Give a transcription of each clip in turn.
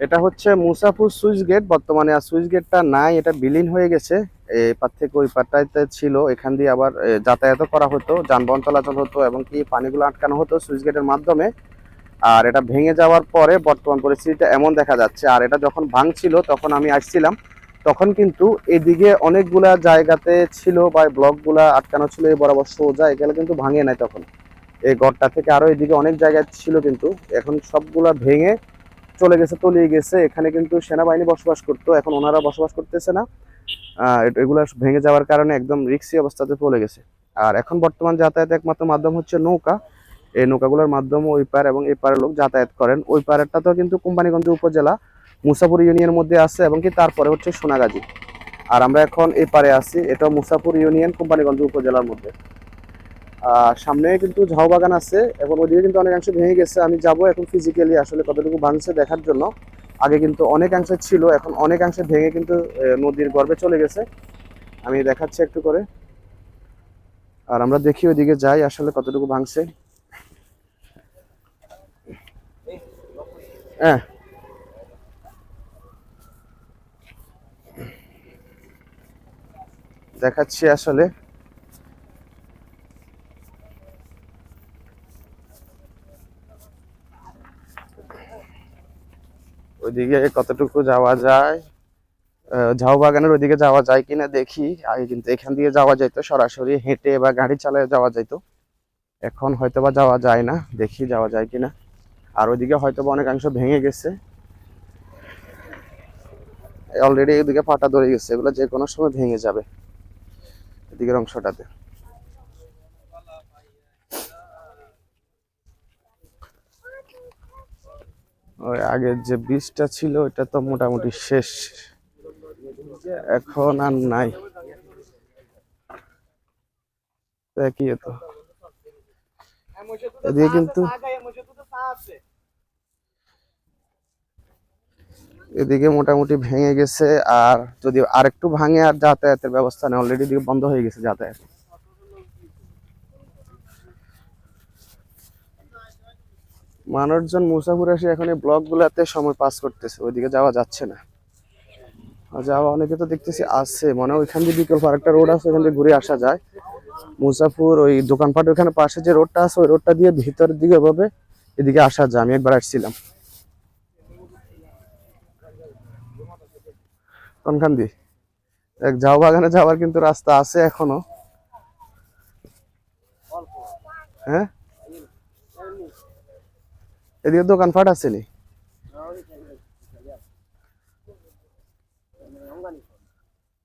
এটা হচ্ছে মুসাফুর switch gate বর্তমানে আর সুইচ গেটটা নাই এটা বিলীন হয়ে গেছে। এই পার থেকে ওই পারটাতে ছিল এখান দিয়ে আবার এ, যাতায়াতও করা হতো যানবাহন চলাচল হতো এবং কি পানিগুলো আটকানো হতো সুইচ গেটের মাধ্যমে। আর এটা ভেঙে যাওয়ার পরে বর্তমান পরিস্থিতিটা এমন দেখা যাচ্ছে আর এটা যখন ভাঙছিল তখন আমি আসছিলাম তখন কিন্তু এদিকে অনেকগুলা জায়গাতে ছিল বা ব্লকগুলা আটকানো ছিল এই বরাবর সোজা এগুলো কিন্তু ভাঙে নাই তখন। এই গড়টা থেকে আরও এদিকে অনেক জায়গায় ছিল কিন্তু এখন সবগুলা ভেঙে চলে গেছে, তলিয়ে গেছে। এখানে কিন্তু সেনাবাহিনী বসবাস করতো, এখন ওনারা বসবাস করতেছে না। এগুলা ভেঙে যাওয়ার কারণে একদম রিক্সি অবস্থাতে চলে গেছে। আর এখন বর্তমান যাতায়াত একমাত্র মাধ্যম হচ্ছে নৌকা। এই নৌকাগুলোর মাধ্যমে ওই পার এবং এই পারের লোক যাতায়াত করেন। ওই পারেরটা তো কিন্তু কোম্পানিগঞ্জ উপজেলা মুসাপুর ইউনিয়নের মধ্যে আছে এবং কি তারপরে হচ্ছে সোনাগাজী। আর আমরা এখন এই পারে আছি এটা মুসাপুর ইউনিয়ন কোম্পানিগঞ্জ উপজেলার মধ্যে। সামনে কিন্তু ঝাউ বাগান আছে এখন ওদিকে কিন্তু অনেকাংশ ভেঙে গেছে। আমি যাব এখন ফিজিক্যালি আসলে কতটুকু ভাঙছে দেখার জন্য। আগে কিন্তু অনেকাংশে ছিল, এখন অনেকাংশে ভেঙে কিন্তু নদীর গর্ভে চলে গেছে। আমি দেখাচ্ছি একটু করে। আর আমরা দেখি ওইদিকে যাই আসলে কতটুকু ভাঙছে। হ্যাঁ। দেখাচ্ছি আসলে। ওইদিকে কতটুকু যাওয়া যায় ঝাউ বাগানের ওইদিকে যাওয়া যায় কিনা দেখি। আগে কিন্তু এখান দিয়ে যাওয়া যাইতো, সরাসরি হেঁটে বা গাড়ি চালায় যাওয়া যাইতো। এখন হয়তো বা যাওয়া যায় না, দেখি যাওয়া যায় কিনা। আর ওইদিকে হয়তো বা অনেকাংশ ভেঙে গেছে। অলরেডি এদিকে পাটা ধরে গেছে, এগুলো যে কোনো সময় ভেঙে যাবে, এদিকের অংশটাতে। ওই আগের যে বীজটা ছিল ওটা তো মোটামুটি শেষ। এখন আর নাই। কি তো। এদিকে কিন্তু এদিকে মোটামুটি ভেঙে গেছে, আর যদি আরেকটু ভাঙে আর যাতায়াতের ব্যবস্থা নেই অলরেডি বন্ধ হয়ে গেছে যাতায়াত। মানুষজন মুসাফুর এসে এখন এই ব্লক গুলাতে সময় পাস করতেছে, ওইদিকে যাওয়া যাচ্ছে না। যাওয়া অনেকে তো দেখতেছি আছে, মনে হয় ওইখান দিয়ে বিকল্প আরেকটা রোড আছে ওখান দিয়ে ঘুরে আসা যায়। মুসাফুর ওই দোকানপাট ওখানে পাশে যে রোডটা আছে, ওই রোডটা দিয়ে ভিতরের দিকে এভাবে এদিকে আসা যায়, আমি একবার আসছিলাম। কোনখান দিয়ে? এক ঝাউ বাগানে যাওয়ার কিন্তু রাস্তা আছে এখনও। হ্যাঁ? এদিকে দোকানপাট আছে নি?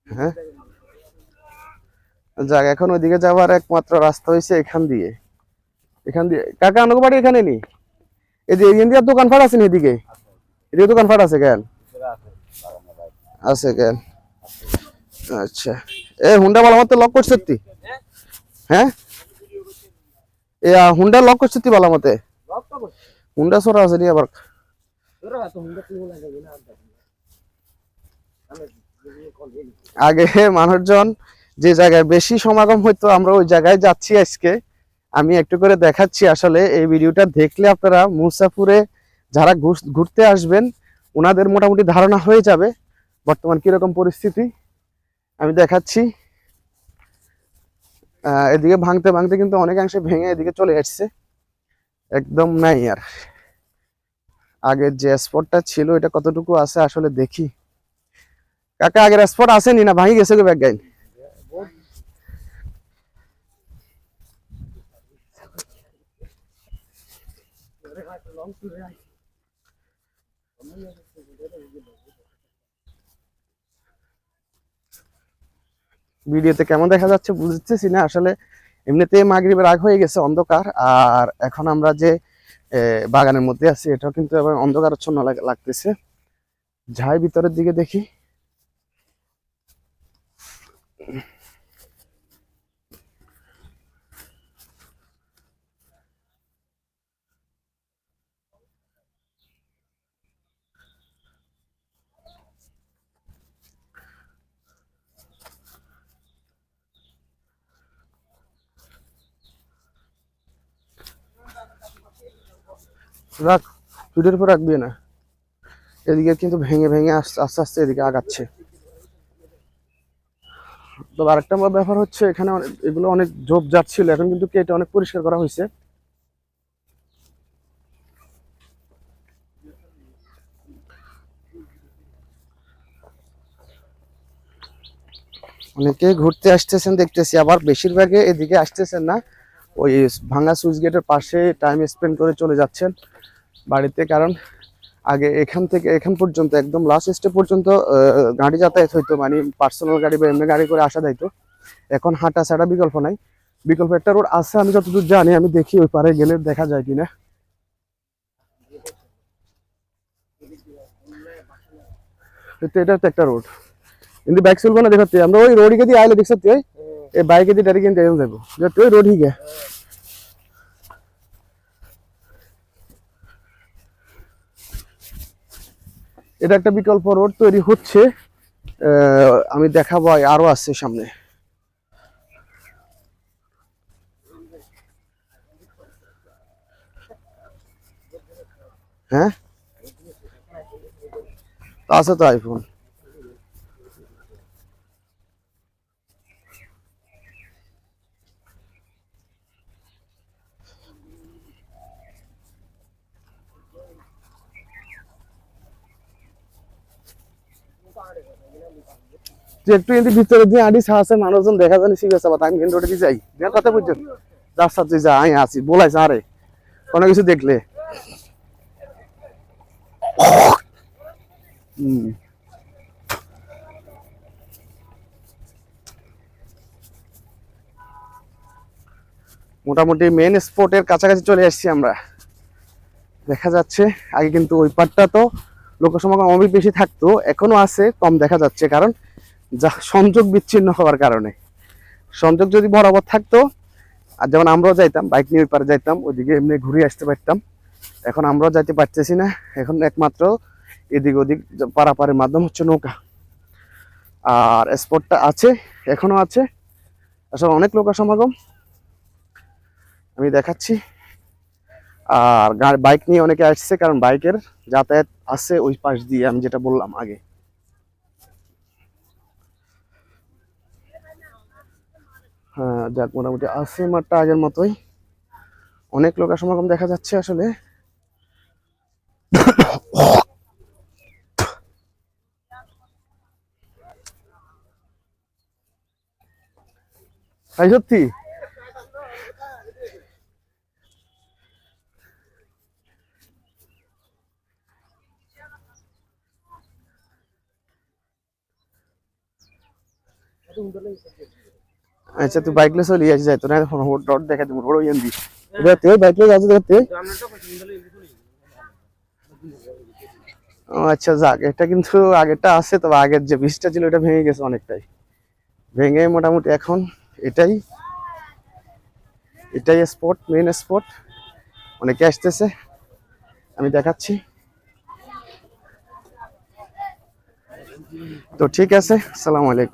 হ্যাঁ। যাক, এখন ওইদিকে যাওয়ার একমাত্র রাস্তা হয়েছে এখান দিয়ে। এখান দিয়ে কাকা আনন্দ বাড়ি এখানে নি? এদিকে এখান দিয়ে আর দোকানপাট আছে এদিকে? এদিকে দোকানপাট আছে কেন? আছে কেন? আচ্ছা। এ, হুন্ডা ভালো মতো লক করছিস তুই হ্যাঁ? এ হুন্ডা লক করছিস তুই ভালো মতে হুন্ডা আছে নি আবার? আগে মানুষজন যে জায়গায় বেশি সমাগম হইতো আমরা ওই জায়গায় যাচ্ছি আজকে। আমি একটু করে দেখাচ্ছি আসলে এই ভিডিওটা দেখলে আপনারা মুসাফুরে যারা ঘুরতে আসবেন ওনাদের মোটামুটি ধারণা হয়ে যাবে বর্তমান কীরকম পরিস্থিতি। আমি দেখাচ্ছি। এদিকে ভাঙতে ভাঙতে কিন্তু অনেকাংশে ভেঙে এদিকে চলে আসছে। একদম নাই আর। আগের যে স্পটটা ছিল, এটা কতটুকু আছে আসলে দেখি। কাকা, আগের স্পট আসেনি না? ভাঙি গেছে ব্যাগ গাইন ভিডিওতে কেমন দেখা যাচ্ছে বুঝতেছি না। আসলে এমনিতে মাগরিবের আগ হয়ে গেছে অন্ধকার, আর এখন আমরা যে বাগানের মধ্যে আছি, এটাও কিন্তু অন্ধকারচ্ছন্ন লাগতেছে। যাই ভিতরের দিকে দেখি। রাখ ভিডিওর পর রাখবি না। এদিকে কিন্তু ভেঙে ভেঙে আস্তে আস্তে এদিকে আগাচ্ছে। তো আরেকটা ব্যাপার হচ্ছে, এখানে এগুলো অনেক ঝোপঝাড় ছিল এখন কিন্তু কেটে অনেক পরিষ্কার করা হয়েছে। অনেকে ঘুরতে আসতেছেন, দেখতেছি, আবার বেশিরভাগে এদিকে আসতেছেন না। ওই ভাঙা সুইচ গেটের পাশে টাইম স্পেন্ড করে চলে যাচ্ছেন বাড়িতে, কারণ আগে এখান থেকে, এখান পর্যন্ত, একদম লাস্ট স্টেপ পর্যন্ত গাড়ি যাতায়াত হইতো মানে পার্সোনাল গাড়ি বা এমনি গাড়ি করে আসা যাইতো। এখন হাঁটা ছাড়া বিকল্প নাই। বিকল্প একটা রোড আছে, আমি যতদূর জানি, আমি দেখি ওই পারে গেলে দেখা যায় কিনা। এটা একটা রোড কিন্তু বাইক চলবো না দেখাতে। আমরা ওই রোড দিয়ে আইলে দেখতে এই দিয়ে ডাইরেক্ট কিন্তু এরকম যাব দেখতে ওই রোড হিগে এটা একটা বিকল্প রোড তৈরি হচ্ছে। আমি দেখাবো, আরও আছে সামনে। হ্যাঁ? আছে তো আইফোন একটু কিন্তু ভিতরে দিয়ে মানুষজন দেখা ঠিক আছে আমি কিন্তু যাই কথা তুই যা আমি আসি বলাইছে আরে। কিছু দেখলে। মোটামুটি মেন স্পটের কাছাকাছি চলে আসছি আমরা। দেখা যাচ্ছে, আগে কিন্তু ওই পাটটা তো লোকসমাগম অনেক বেশি থাকতো, এখনও আছে, কম দেখা যাচ্ছে, কারণ যা সংযোগ বিচ্ছিন্ন হওয়ার কারণে। সংযোগ যদি বরাবর থাকতো, আর যেমন আমরাও যাইতাম, বাইক নিয়ে পারে যাইতাম, ওইদিকে এমনি ঘুরে আসতে পারতাম। এখন আমরাও যাইতে পারতেছি না, এখন একমাত্র এদিক ওদিক পারাপারের মাধ্যম হচ্ছে নৌকা। আর স্পটটা আছে, এখনও আছে। আসলে অনেক লোক সমাগম। আমি দেখাচ্ছি। আর বাইক নিয়ে অনেকে আসছে, কারণ বাইকের যাতায়াত আছে ওই পাশ দিয়ে, আমি যেটা বললাম আগে। যাক মোটামুটি আছে মাঠটা আগের মতোই। অনেক লোক সমাগম দেখা যাচ্ছে আসলে। তাই সত্যি? আচ্ছা তুই বাইক লে চলে আসি যাই তো না রোড দেখা দিব ইয়ান দি দেখতে বাইক লে যাচ্ছে দেখতে আচ্ছা যাক এটা কিন্তু আগেরটা আছে তবে আগের যে ব্রিজটা ছিল এটা ভেঙে গেছে অনেকটাই। ভেঙে মোটামুটি এখন এটাই। এটাই স্পট মেন স্পট অনেকে আসতেছে আমি দেখাচ্ছি। তো ঠিক আছে সালাম আলাইকুম।